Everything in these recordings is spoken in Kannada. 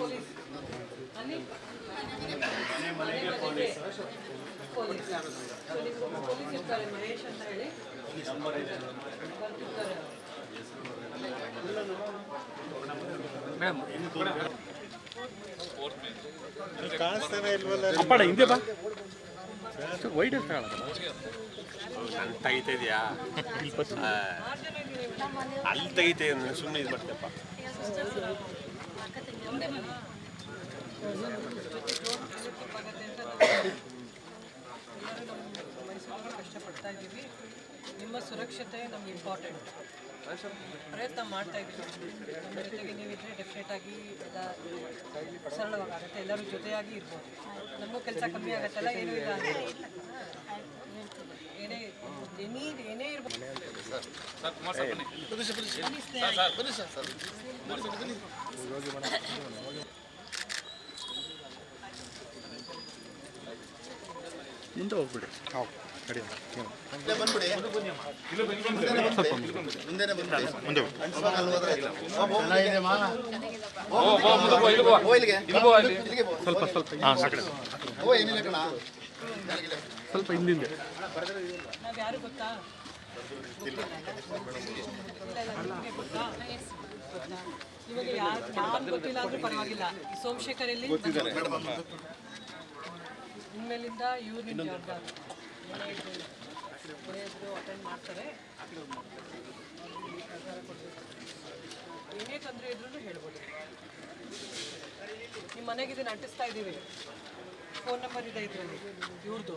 ಪೊಲೀಸ್ ಅಲ್ಲಿ ಇರ್ತಾರೆ ಮಹೇಶ್ ಅಂತ ಹೇಳಿ ಬರ್ತಿರ್ತಾರೆ ಅಪ್ಪಡ ಹಿಂದೆ ಬಾ ವೈಟ್ ನಾನು ತೆಗಿತಾ ಇದೆಯಾ ಅಲ್ಲಿ ತೆಗಿತಾ ಸುಮ್ಮನೆ ಇದು ಮಾಡ್ತೇಪ್ಪ ಮೈಸೂರಿಗೆ ಕಷ್ಟಪಡ್ತಾ ಇದ್ದೀವಿ ನಿಮ್ಮ ಸುರಕ್ಷತೆ ನಮ್ಗೆ ಇಂಪಾರ್ಟೆಂಟ್ ಪ್ರಯತ್ನ ಮಾಡ್ತಾ ಇದ್ದೀವಿ. ನಮ್ಮ ಜೊತೆಗೆ ನೀವಿದ್ರೆ ಡೆಫಿನೆಟ್ ಆಗಿ ಎಲ್ಲ ಸರಳವಾಗುತ್ತೆ. ಎಲ್ಲರೂ ಜೊತೆಯಾಗಿ ಇರ್ಬೋದು. ನಮಗೂ ಕೆಲಸ ಕಮ್ಮಿ ಆಗುತ್ತಲ್ಲ? ಏನೂ ಇಲ್ಲ ಏನೇ ಎನಿ ಏನೇ ಇರ್ಬೋದು. ಮುಂದೆ ಹೋಗ್ಬಿಡಿ ಕಡಿ ಸ್ವಲ್ಪ ಸ್ವಲ್ಪ ಹಾಂ ಆ ಕಡೆ ಸ್ವಲ್ಪ ಹಿಂದಿಂದೆ ನಿಮ್ಗೆ ಯಾರು ಯಾರು ಗೊತ್ತಿಲ್ಲ ಆದ್ರೂ ಪರವಾಗಿಲ್ಲ ಈ ಸೋಮಶೇಖರ್ ಎಲ್ಲಿ ಇನ್ಮೇಲಿಂದ ಇವ್ರು ನಿಮ್ಮ ಜವಾಬ್ದಾರಿ ಅಟೆಂಡ್ ಮಾಡ್ತಾರೆ ಏನೇ ತೊಂದರೆ ಇದ್ರೂ ಹೇಳ್ಬೋದು ನಿಮ್ಮ ಮನೆಗೆ ಇದನ್ನ ಅಂಟಿಸ್ತಾ ಇದ್ದೀವಿ ಫೋನ್ ನಂಬರ್ ಇದೆ ಇದರಲ್ಲಿ ಇವ್ರದ್ದು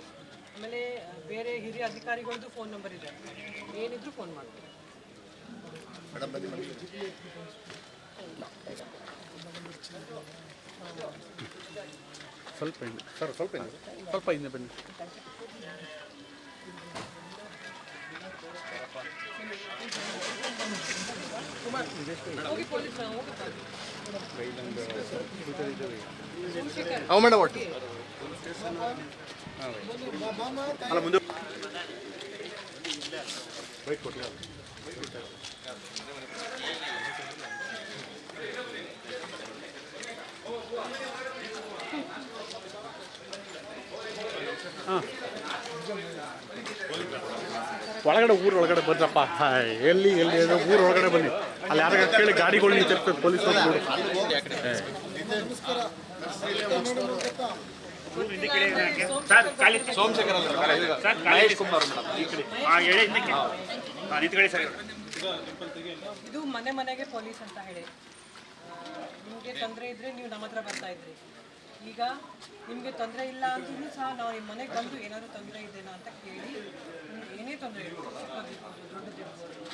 ಆಮೇಲೆ ಬೇರೆ ಹಿರಿಯ ಅಧಿಕಾರಿಗಳದ್ದು ಫೋನ್ ನಂಬರ್ ಇದೆ. ಏನಿದ್ರು ಫೋನ್ ಮಾಡ್ತೀವಿ ಸ್ವಲ್ಪ ಸರ್ ಸ್ವಲ್ಪ ಸ್ವಲ್ಪ ಹಿಂದೆ ಬನ್ನಿ. ಅವ ಮೇಡಮ್ ಒಟ್ಟು. ಅಲ್ಲ ಮುಂದೆ ಒಳಗಡೆ ಊರು ಒಳಗಡೆ ಬಂದ್ರಪ್ಪ ಹಾಯ್, ಎಲ್ಲಿ ಎಲ್ಲಿ ಅದು ಊರು ಒಳಗಡೆ ಬನ್ನಿ ಅಲ್ಲಿ ಯಾರಾಗ ಕೇಳಿ ಗಾಡಿಗಳು ನಿಂತಿರ್ತದೆ ಪೊಲೀಸ್ ನೋಡಿ ಮಹೇಶ್ ಕುಮಾರ್ ಇದು ಮನೆ ಮನೆಗೆ ಪೊಲೀಸ್ ಅಂತ ಹೇಳಿ. ನಿಮಗೆ ತೊಂದರೆ ಇದ್ರೆ ನೀವು ನಮ್ಮ ಹತ್ರ ಬರ್ತಾ ಇದ್ರಿ. ಈಗ ನಿಮಗೆ ತೊಂದರೆ ಇಲ್ಲ ಅಂದ್ರೂ ಸಹ ನಾವು ನಿಮ್ಮ ಮನೆಗೆ ಬಂದು ಏನಾದರೂ ತೊಂದರೆ ಇದೆಯಾ ಅಂತ ಕೇಳಿ ನಿಮ್ಗೆ ಏನೇ ತೊಂದರೆ ಇರ್ಬೋದು ಚಿಕ್ಕದಿರ್ಬೋದು ದೊಡ್ಡದಿರ್ಬೋದು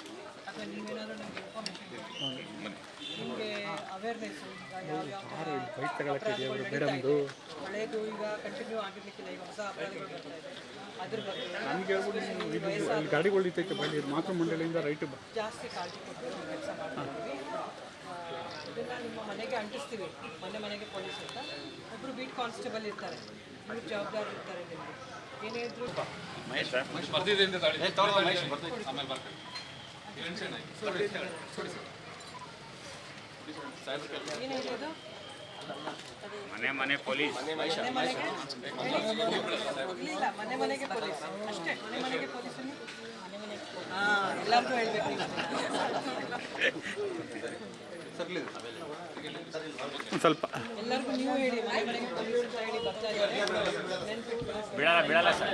ಅಥವಾ ನೀವೇನಾದರೂ ನಮಗೆ ಇನ್ಫಾರ್ಮೇಷನ್ ನಿಮಗೆ ಅವೇರ್ನೆಸ್ ಈಗ ಯಾವ ಯಾವ ಈಗ ಕಂಟಿನ್ಯೂ ಆಗಿರ್ಲಿಕ್ಕಿಲ್ಲ ಈಗ ಹೊಸ ಅಪರಾಧಗಳು ಬರ್ತಾ ಇದೆ. ಅದ್ರ ಬಗ್ಗೆ ಮಾತೃ ಮಂಡಳಿಯಿಂದ ರೈಟ್ ಜಾಸ್ತಿ ಕಾಳಜಿ ಕೊಟ್ಟು ಕೆಲಸ ಮಾಡ್ತೀವಿ ಇದನ್ನು ನಿಮ್ಮ ಮನೆಗೆ ಅಂಟಿಸ್ತೀವಿ ಮನೆ ಮನೆಗೆ ಪೊಲೀಸ್ ಅಂತ. ಒಬ್ಬರು ಬೀಟ್ ಕಾನ್ಸ್ಟೇಬಲ್ ಇರ್ತಾರೆ. ಇವ್ರು ಜವಾಬ್ದಾರಿ ಇರ್ತಾರೆ ನಿಮಗೆ. ಏನೇ ಇದ್ರು ಮನೆ ಮನೆ ಪೊಲೀಸ್. ಇಲ್ಲ ಇಲ್ಲ ಮನೆ ಮನೆಗೆ ಪೊಲೀಸ್. ಅಷ್ಟೇ ಮನೆ ಮನೆಗೆ ಪೊಲೀಸ್. ಹಾ ಎಲ್ಲರಿಗೂ ಹೇಳ್ಬೇಕು. ಸ್ವಲ್ಪ. ಬಿಡಲ್ಲ ಬಿಡಲ್ಲ ಸರ್.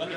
ಅಲ್ಲ,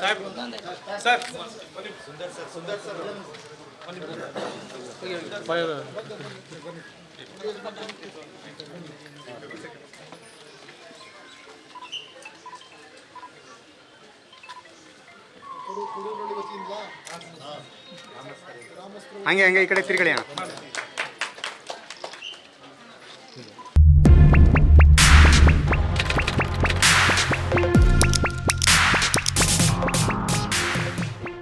ಸರ್ ಸರ್ ಆಯ್ತಾಯ್ತು ಫೈರ್ ಕುಡುಗರಳ್ಳಿ ವತಿಯಿಂದ ಹಂಗೆ ಹಂಗೆ ಈ ಕಡೆ ತಿರ್ಗಳಿ ಅಣ್ಣ